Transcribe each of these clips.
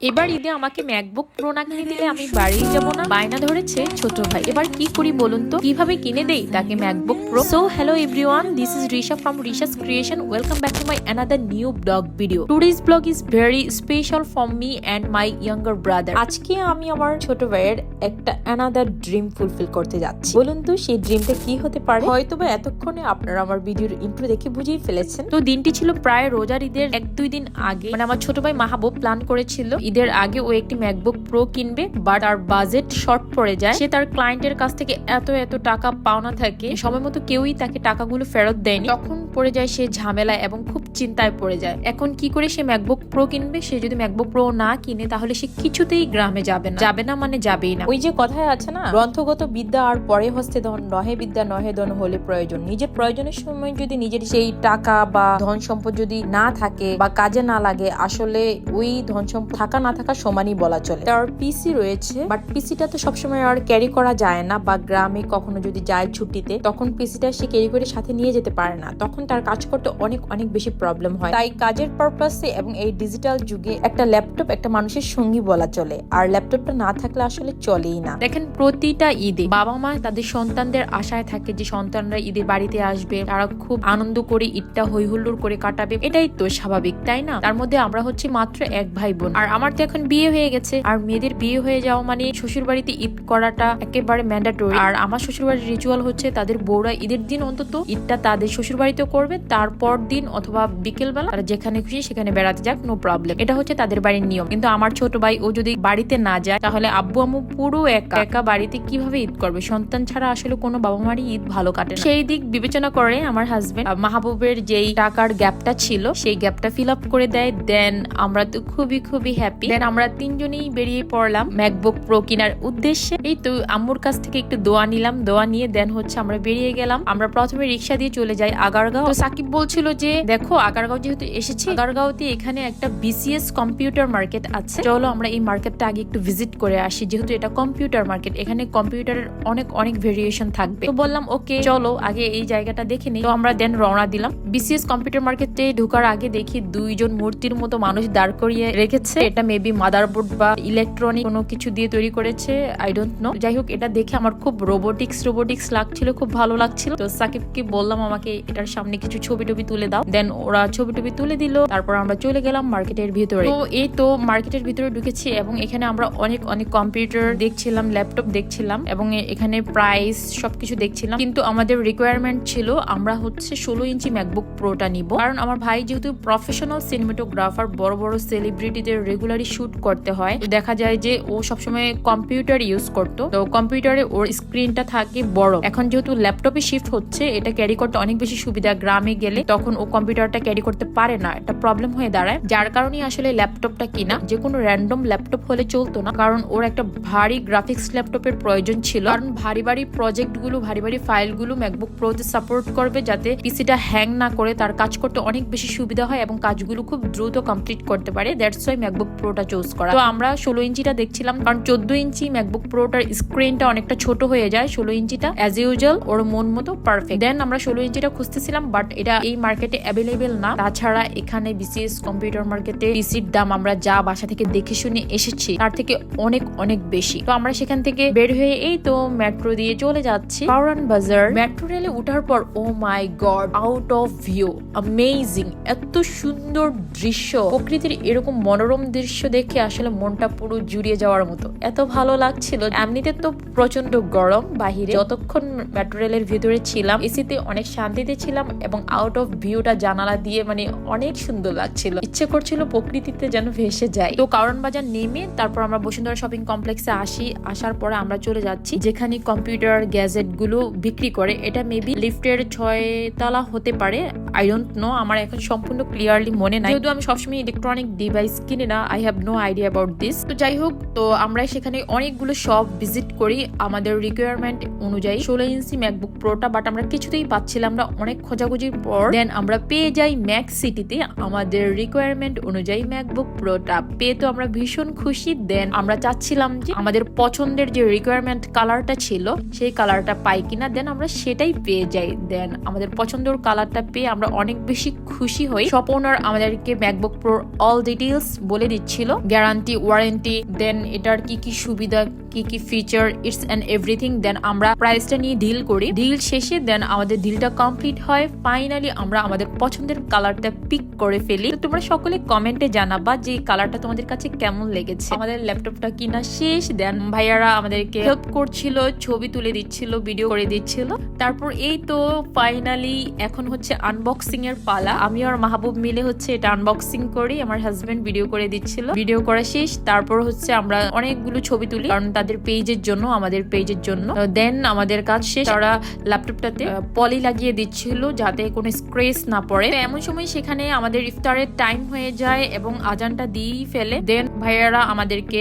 এবার ঈদে আমাকে ম্যাকবুক প্রো না কিনে দিলে আমি বাড়ি যাব না? বায়না ধরেছে ছোট ভাই। এবার কি করি বলুন তো? কীভাবে কিনে দেই তাকে MacBook Pro? So hello everyone this is Risha from Risha's creation welcome back to my another new blog video today's blog is very special for me and my younger brother আজকে আমি আমার ছোট ভাইয়ের একটা অ্যানাদার ড্রিম ফুলফিল করতে যাচ্ছি। বলুন তো, সেই ড্রিমটা কি হতে পারে? হয়তো বা এতক্ষণে আপনারা আমার ভিডিওর ইন্ট্রো দেখে বুঝেই ফেলেছেন। তো দিনটি ছিল প্রায় রোজার ঈদের এক দুই দিন আগে। মানে আমার ছোট ভাই মাহবুব প্ল্যান করেছিল ঈদের আগে ও একটি ম্যাকবুক প্রো কিনবে বাট আর বাজেট শর্ট পড়ে যায়। সে তার ক্লায়েন্টের কাছ থেকে এত এত টাকা পাওনা থাকে, সময় মতো কেউই তাকে টাকাগুলো ফেরত দেয়নি। তখন পড়ে যায়, সে ঝামেলায় এবং খুব চিন্তায় পড়ে যায়। এখন কি করে সে ম্যাকবুক প্রো কিনবে? সে যদি ম্যাকবুক প্রো না কিনে, তাহলে সে কিছুতেই গ্রামে যাবে না। যাবে না মানে যাবেই না। ওই যে কথায় আছে না, গ্রন্থগত বিদ্যা আর পরে হস্তে ধন, নহে বিদ্যা, নহে ধন হলে প্রয়োজন। নিজের প্রয়োজনের সময় যদি নিজের সেই টাকা বা ধন সম্পদ যদি না থাকে বা কাজে না লাগে, আসলে ওই ধন সম্পদ থাকা না থাকা সমানই বলা চলে। তার পিসি রয়েছে বাট পিসিটা তো সবসময় আর ক্যারি করা যায় না, বা গ্রামে কখনো যদি যায় ছুটিতে, তখন পিসিটা সে ক্যারি করে সাথে নিয়ে যেতে পারে না। তখন তার কাজ করতে অনেক অনেক বেশি প্রবলেম হয়। তাই কাজের পারপাসে এবং এই ডিজিটাল যুগে একটা ল্যাপটপ একটা মানুষের সঙ্গী বলা চলে। আর ল্যাপটপটা না থাকলে আসলে চলেই না। দেখেন, প্রতিটা ঈদে বাবা মা তাদের সন্তানদের আশায় থাকে যে সন্তানরা ঈদে বাড়িতে আসবে। তারা খুব আনন্দ করে ঈদটা হই হুল্লোড় করে কাটাবে। এটাই তো স্বাভাবিক, তাই না? তার মধ্যে আমরা হচ্ছে মাত্র এক ভাই বোন আর আমার তো এখন বিয়ে হয়ে গেছে। আর মেয়েদের বিয়ে হয়ে যাওয়া মানে শ্বশুর বাড়িতে ঈদ করাটা একেবারে ম্যান্ডাটরি আর আমার শ্বশুর বাড়ির রিচুয়াল হচ্ছে তাদের বউরা ঈদের দিন অন্তত ঈদটা তাদের শ্বশুর বাড়িতেও করবে, তারপর দিন অথবা বিকেল বেলা তারা যেখানে খুশি সেখানে বেড়াতে যাক নো প্রবলেম এটা হচ্ছে তাদের বাড়ির নিয়ম। কিন্তু আমার ছোট ভাই, ও যদি বাড়িতে না যায়, তাহলে আব্বু আম্মু পুরো একা। একা বাড়িতে কীভাবে ঈদ করবে? সন্তান ছাড়া আসলে কোনো বাবা মারই ঈদ ভালো কাটে সেই দিক বিবেচনা করে আমার হাজবেন্ড মাহবুবের যেই টাকার গ্যাপটা ছিল, সেই গ্যাপটা ফিল আপ করে দেয়। দেন আমরা তো খুবই খুবই হ্যাপি দেন আমরা তিনজনেই বেরিয়ে পড়লাম ম্যাকবুক প্রো কেনার উদ্দেশ্যে। এই তো আম্মুর কাছ থেকে একটু দোয়া নিলাম। দোয়া নিয়ে দেন হচ্ছে আমরা বেরিয়ে গেলাম। আমরা প্রথমে রিক্সা দিয়ে চলে যাই। আগারগাঁও। সাকিব বলছিল যে, দেখো, আগারগাঁও যেহেতু এসেছি, আগারগাঁওতে এখানে একটা বিসিএস কম্পিউটার মার্কেট আছে। চলো আমরা এই মার্কেটটা আগে একটু ভিজিট করে আসি। যেহেতু এটা কম্পিউটার মার্কেট এখানে কম্পিউটারের অনেক অনেক ভেরিয়েশন থাকবে। তো বললাম, ওকে, চলো, আগে এই জায়গাটা দেখে নিই। তো আমরা দেন রওনা দিলাম। বিসিএস কম্পিউটার মার্কেটে ঢোকার আগে দেখি দুইজন মূর্তির মতো মানুষ দাঁড় করিয়ে রেখেছে। এটা মেবি মাদারবোর্ড বা ইলেকট্রনিক কোনো কিছু দিয়ে তৈরি করেছে আই ডোন্ট নো যাই হোক, এটা দেখে আমার খুব রোবোটিক্স রোবোটিক্স লাগছিল, খুব ভালো লাগছিল। তো সাকিবকে বললাম আমাকে এটার সামনে কিছু ছবি টবি তুলে দাও। দেন ওরা ছবি টবি তুলে দিল, তারপর আমরা চলে গেলাম মার্কেটের ভিতরে। তো এই তো মার্কেটের ভিতরে ঢুকেছি এবং এখানে আমরা অনেক অনেক কম্পিউটার দেখছিলাম ল্যাপটপ দেখছিলাম এবং এখানে প্রাইস সবকিছু দেখছিলাম। কিন্তু আমাদের রিকোয়ারমেন্ট ছিল আমরা হচ্ছে ষোলো ইঞ্চি ম্যাকবুক প্রোটা নিব। কারণ আমার ভাই যেহেতু প্রফেশনাল সিনেমাটোগ্রাফার বড় বড় সেলিব্রিটিদের রেগুলারই শুট করতে হয় দেখা যায় যে ও সবসময় কম্পিউটার ইউজ করতো। তো কম্পিউটারে ওর স্ক্রিনটা থাকে বড়। এখন যেহেতু ল্যাপটপে শিফট হচ্ছে, এটা ক্যারি করতে অনেক বেশি সুবিধা গ্রামে গেলে তখন ও কম্পিউটারটা ক্যারি করতে পারে না। একটা প্রবলেম হয়ে দাঁড়ায়। যার কারণে আসলে ল্যাপটপটা কিনা যে কোনো র্যান্ডম ল্যাপটপ হলে চলতো না, কারণ ওর একটা ভারী গ্রাফিক্স ল্যাপটপের প্রয়োজন ছিল। কারণ ভারী ভারী প্রজেক্টগুলো ভারী ভারী ফাইলগুলো ম্যাকবুক প্রোতে সাপোর্ট করবে যাতে পিসিটা হ্যাং না করে তার কাজ করতে অনেক বেশি সুবিধা হয় এবং কাজগুলো খুব দ্রুত কমপ্লিট করতে পারে। দ্যাটস ওয়াই ম্যাকবুক প্রোটা চুজ করা। তো আমরা ষোলো ইঞ্চিটা দেখছিলাম, কারণ চোদ্দ ইঞ্চি ম্যাকবুক প্রোটার স্ক্রিনটা অনেকটা ছোট হয়ে যায়। ষোলো ইঞ্চিটা অ্যাজ ইউজুয়াল ওর মন মতো পারফেক্ট দেন আমরা ষোলো ইঞ্চিটা খুঁজতেছিলাম বাট এটা এই মার্কেটে অ্যাভেলেবেল না। তাছাড়া এখানে বিসিএস কম্পিউটার মার্কেটে পিসির দাম আমরা যা বাসা থেকে দেখে শুনে এসেছি, তার থেকে অনেক অনেক বেশি। তো আমরা সেখান থেকে বের হয়ে এই তো মেট্রো দিয়ে চলে যাচ্ছি। পাওরান বাজার মেট্রো রেলে ওঠার পর ও my god out of view amazing এত সুন্দর দৃশ্য। প্রকৃতির এরকম মনোরম দৃশ্য দেখে আসলে মনটা পুরো জুড়িয়ে যাওয়ার মতো। এত ভালো লাগছিল। এমনিতে তো প্রচণ্ড গরম বাহিরে। যতক্ষণ মেট্রো রেলের ভিতরে ছিলাম এসিতে অনেক শান্তিতে ছিলাম। এবং আউট অফ ভিউটা জানালা দিয়ে মানে অনেক সুন্দর লাগছিল। ইচ্ছে করছিল প্রকৃতিতে যেন ভেসে যায়। তো কারণ বাজার নেমে তারপর আমরা বসুন্ধরা শপিং কমপ্লেক্সে আসি। আসার পরে আমরা চলে যাচ্ছি, যেখানে কম্পিউটার গ্যাজেটগুলো বিক্রি করে। এটা মেবি লিফটের ছয় তলা হতে পারে। আই ডোন্ট নো আমার এখন সম্পূর্ণ ক্লিয়ারলি মনে নাই। যেহেতু আমি সবসময় ইলেকট্রনিক ডিভাইস কিনে না I have no idea about this তো যাই হোক, তো আমরা সেখানে অনেকগুলো শপ ভিজিট করি আমাদের রিকোয়ারমেন্ট অনুযায়ী। ষোলো ইঞ্চি ম্যাকবুক প্রোটা বাট আমরা কিছুতেই পাচ্ছিলাম না। অনেক খোঁজাখুঁজি খোঁজাখুঁজির পর দেন আমরা পেয়ে যাই ম্যাক সিটিতে আমাদের রিকোয়ারমেন্ট অনুযায়ী ম্যাকবুক প্রোটা পেয়ে তো আমরা ভীষণ খুশি। দেন আমরা চাচ্ছিলাম যে আমাদের পছন্দের যে রিকোয়ারমেন্ট কালারটা ছিল, সেই কালারটা পাই কিনা। দেন আমরা সেটাই পেয়ে যাই। দেন আমাদের পছন্দের কালারটা পেয়ে আমরা অনেক বেশি খুশি হই। শপ আমাদেরকে ম্যাকবুক প্রো অল ডিটেলস বলে দিচ্ছিল। গ্যারান্টি ওয়ারেন্টি দেন এটার কি কি সুবিধা, কি কি feature it's and everything then আমরা প্রাইসটা নিয়ে ডিল করি। ডিল শেষে দেন আমাদের ডিলটা কমপ্লিট হয়। ফাইনালি আমরা আমাদের পছন্দের কালারটা পিক করে ফেলি। তোমরা সকলে কমেন্টে জানাবা যে কালারটা তোমাদের কাছে কেমন লেগেছে। আমাদের ল্যাপটপটা কিনা শেষ। দেন ভাইয়ারা আমাদেরকে হেল্প করছিল, ছবি তুলে দিচ্ছিল ভিডিও করে দিচ্ছিল। তারপর এই তো ফাইনালি এখন হচ্ছে আনবক্সিং এর পালা। আমি আর মাহবুব মিলে হচ্ছে এটা আনবক্সিং করি। আমার হাজবেন্ড ভিডিও করে দিচ্ছিল। ভিডিও করা শেষ। তারপর হচ্ছে আমরা অনেকগুলো ছবি তুলি, কারণ তাদের পেজের জন্য, আমাদের পেজের জন্য। দেন আমাদের কাজ শেষ। তারা ল্যাপটপটাতে পলি লাগিয়ে দিচ্ছিল যাতে কোনো স্ক্রেচ না পড়ে। এমন সময় সেখানে আমাদের ইফতারের টাইম হয়ে যায় এবং আজানটা দিয়েই ফেলে। দেন ভাইয়ারা আমাদেরকে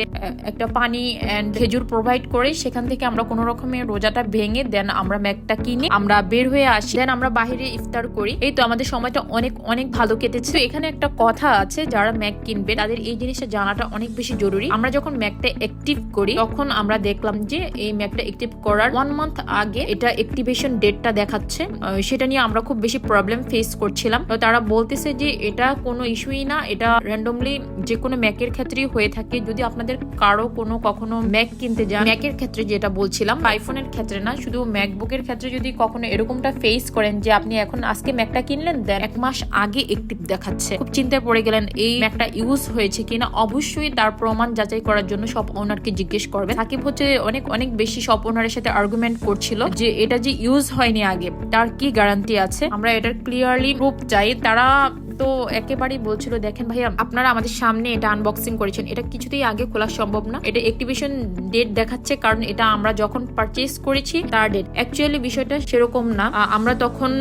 একটা পানি এন্ড খেজুর প্রোভাইড করে। সেখান থেকে আমরা কোনো রকমের রোজাটা ভেঙে দেন আমরা ম্যাকটা কিনে আমরা বের হয়ে আসি। দেন আমরা বাইরে ইফতার করি। এই তো আমাদের সময়টা অনেক অনেক ভালো কেটেছে। তো এখানে একটা কথা আছে, যারা ম্যাক কিনবে, তাদের এই জিনিসটা জানাটা অনেক বেশি জরুরি। আমরা যখন ম্যাকটা অ্যাক্টিভ করি, তখন আমরা দেখলাম যে এই ম্যাকটা অ্যাক্টিভ করার ওয়ান মান্থ আগে এটা অ্যাক্টিভেশন ডেটটা দেখাচ্ছে। সেটা নিয়ে আমরা খুব বেশি প্রবলেম ফেস করছিলাম। তো তারা বলতেছে যে এটা কোনো ইস্যুই না, এটা র্যান্ডমলি যে কোনো ম্যাকের ক্ষেত্রেই হয়ে থাকে। যদি আপনাদের কারও কোনো কখনো ম্যাক কিনতে যান ম্যাকের ক্ষেত্রে যেটা বলছিলাম আইফোনের ক্ষেত্রে না, শুধু ম্যাকবুকের ক্ষেত্রে যদি কখনো এরকমটা ফেস করেন যে আপনি এখন আজকে ম্যাকটা কিনলেন দেন এক মাস আগে একটি দেখাচ্ছে। খুব চিন্তায় পড়ে গেলেন, এই ম্যাকটা ইউজ হয়েছে কিনা? অবশ্যই তার প্রমাণ যাচাই করার জন্য সব ওনারকে জিজ্ঞেস করবেন। সাকিব হচ্ছে অনেক অনেক বেশি সব ওনারের সাথে আর্গুমেন্ট করছিল যে এটা যে ইউজ হয়নি আগে, তার কি গ্যারান্টি আছে? আমরা এটার ক্লিয়ারলি প্রুফ চাই। তারা তো একেবারেই বলছিল, দেখেন ভাইয়া, আপনারা আমাদের সামনে এটা আনবক্সিং করেছেন। এটা কিছুতেই আগে খোলা সম্ভব না। এটা অ্যাক্টিভেশন ডেট দেখাচ্ছে, কারণ এটা আমরা যখন পারচেজ করেছি, তার ডেট অ্যাকচুয়ালি বিষয়টা সেরকম না। আমরা তখন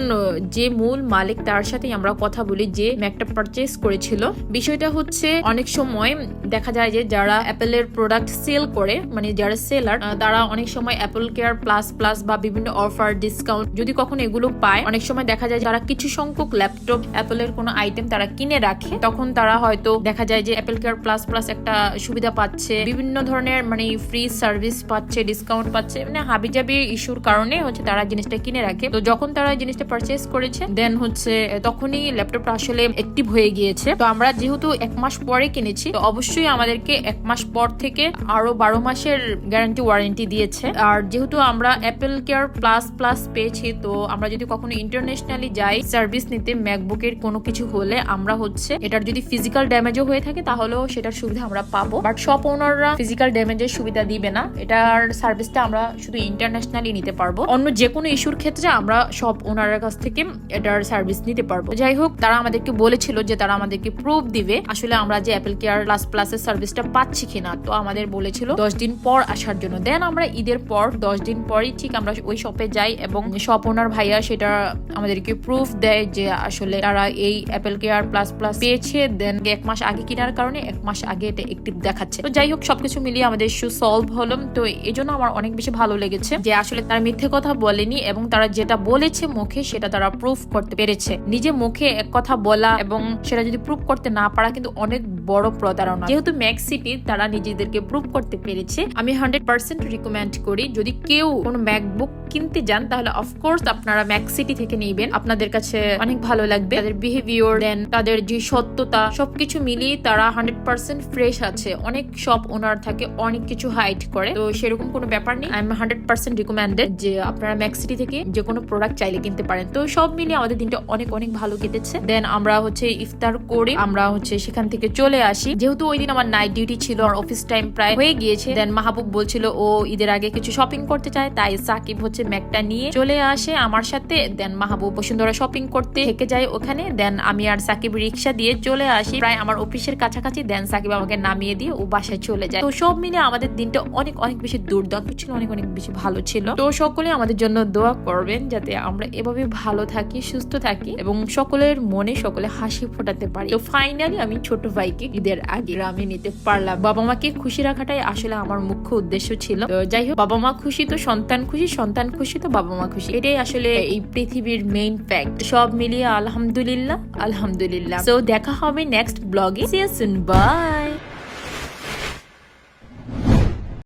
যে মূল মালিক, তার সাথেই আমরা কথা বলি, যে ম্যাকটা পারচেজ করেছিল। বিষয়টা হচ্ছে, অনেক সময় দেখা যায় যে যারা অ্যাপেলের প্রোডাক্ট সেল করে মানে যারা সেলার তারা অনেক সময় অ্যাপল কেয়ার প্লাস প্লাস বা বিভিন্ন অফার ডিসকাউন্ট যদি কখনো এগুলো পায়, অনেক সময় দেখা যায় যারা কিছু সংখ্যক ল্যাপটপ অ্যাপেলের কোনো আইটেম তারা কিনে রাখে, তখন তারা হয়তো দেখা যায় যে অ্যাপেল কেয়ার প্লাস প্লাস একটা সুবিধা পাচ্ছে। বিভিন্ন ধরনের মানে ফ্রি সার্ভিস পাচ্ছে ডিসকাউন্ট পাচ্ছে মানে হাবিজাবি ইস্যুর কারণে হচ্ছে তারা জিনিসটা কিনে রাখে। তো যখন তারা জিনিসটা পারচেস করেছে দেন হচ্ছে তখনই ল্যাপটপটা আসলে অ্যাক্টিভ হয়ে গিয়েছে। তো আমরা যেহেতু এক মাস পরে কিনেছি, তো অবশ্যই আমাদেরকে এক মাস পর থেকে আরও বারো মাসের গ্যারান্টি ওয়ারেন্টি দিয়েছে। আর যেহেতু আমরা অ্যাপেল কেয়ার প্লাস প্লাস পেয়েছি, তো আমরা যদি কখনো ইন্টারন্যাশনালি যাই সার্ভিস নিতে ম্যাকবুকের কোনো কিছু হলে আমরা হচ্ছে এটার যদি ফিজিক্যাল ড্যামেজও হয়ে থাকে, তাহলেও সেটার সুবিধা আমরা পাবো। বাট শপ ওনাররা ফিজিক্যাল ড্যামেজের সুবিধা দিবে না। এটার সার্ভিসটা আমরা শুধু ইন্টারন্যাশনালি নিতে পারব। অন্য যে কোনো ইস্যুর ক্ষেত্রে আমরা শপ ওনারের কাছ থেকে এটার সার্ভিস নিতে পারব। যাই হোক, তারা আমাদেরকে বলেছিল যে তারা আমাদেরকে প্রুফ দিবে, আসলে আমরা যে অ্যাপেল কেয়ার প্লাস প্লাসের সার্ভিসটা পাচ্ছি কিনা। তো আমাদের বলেছিল দশ দিন পর আসার জন্য। দেন আমরা ঈদের পর, দশ দিন পরই ঠিক আমরা ওই শপে যাই এবং শপ ওনার ভাইয়া সেটা আমাদেরকে প্রুফ দেয় যে আসলে তারা এই অ্যাপেল কেয়ার প্লাস প্লাস পেয়েছে দেন এক মাস আগে কেনার কারণে এক মাস আগে এটা একটিভ দেখাচ্ছে। তো যাই হোক, সবকিছু মিলিয়ে আমাদের ইস্যু সলভ হলো। তো এই জন্য আমার অনেক বেশি ভালো লেগেছে যে আসলে তারা মিথ্যে কথা বলেনি এবং তারা যেটা বলেছে মুখে সেটা তারা প্রুফ করতে পেরেছে। নিজে মুখে এক কথা বলা এবং সেটা যদি প্রুফ করতে না পারা কিন্তু অনেক বড় প্রতারণা। যেহেতু ম্যাক সিটি তারা নিজেদেরকে প্রুফ করতে পেরেছে, আমি হান্ড্রেড পার্সেন্ট রিকমেন্ড করি, যদি কেউ কোনো ম্যাকবুক কিনতে যান, তাহলে অফকোর্স আপনারা ম্যাক সিটি থেকে নিবেন। আপনাদের কাছে অনেক ভালো লাগবে। তাদের বিহেভিয়ার দেন তাদের যে সত্যতা, সবকিছু মিলিয়ে তারা হান্ড্রেড পার্সেন্ট ফ্রেশ আছে। অনেক শপ ওনার থাকে, অনেক কিছু হাইড করে। তো সেরকম কোনো ব্যাপার নেই। আই হান্ড্রেড পার্সেন্ট রিকমেন্ডেড যে আপনারা ম্যাক সিটি থেকে যে কোনো প্রোডাক্ট চাইলে কিনতে পারেন। তো সব মিলিয়ে আমাদের দিনটা অনেক অনেক ভালো কেটেছে। দেন আমরা হচ্ছে ইফতার করে আমরা হচ্ছে সেখান থেকে চলে আসি। যেহেতু ওই দিন আমার নাইট ডিউটি ছিল, আর অফিস টাইম প্রায় হয়ে গিয়েছে। দেন মাহবুব বলছিল, ও ঈদের আগে কিছু শপিং করতে চায়। তাই সাকিব হচ্ছে ম্যাকটা নিয়ে চলে আসে আমার সাথে। দেন মাহবুব বসুন্ধরা শপিং করতে থেকে যায় ওখানে। দেন আমি আর সাকিব রিক্সা দিয়ে চলে আসি। প্রায় আমার অফিসের কাছাকাছি। দেন সাকিব আমাকে নামিয়ে দিয়ে ও বাসায় চলে যায়। তো সব মিলে আমাদের দিনটা অনেক অনেক বেশি দুর্দান্ত ছিল, অনেক অনেক বেশি ভালো ছিল। তো সকলে আমাদের জন্য দোয়া করবেন যাতে আমরা এভাবে ভালো থাকি, সুস্থ থাকি এবং সকলের মনে সকলে হাসি ফোটাতে পারি। তো ফাইনালি আমি ছোট ভাইকে ঈদের আগে গ্রামে নিতে পারলাম। বাবা মাকে খুশি রাখাটাই আসলে আমার মুখ্য উদ্দেশ্য ছিল। তো যাই হোক, বাবা মা খুশি তো সন্তান খুশি সন্তান খুশি তো বাবা মা খুশি। এটাই আসলে এই পৃথিবীর মেইন ফ্যাক্ট সব মিলিয়ে আলহামদুলিল্লাহ আলহামদুলিল্লাহ। তো দেখা হবে নেক্সট ব্লগে সি ইউ সুন বাই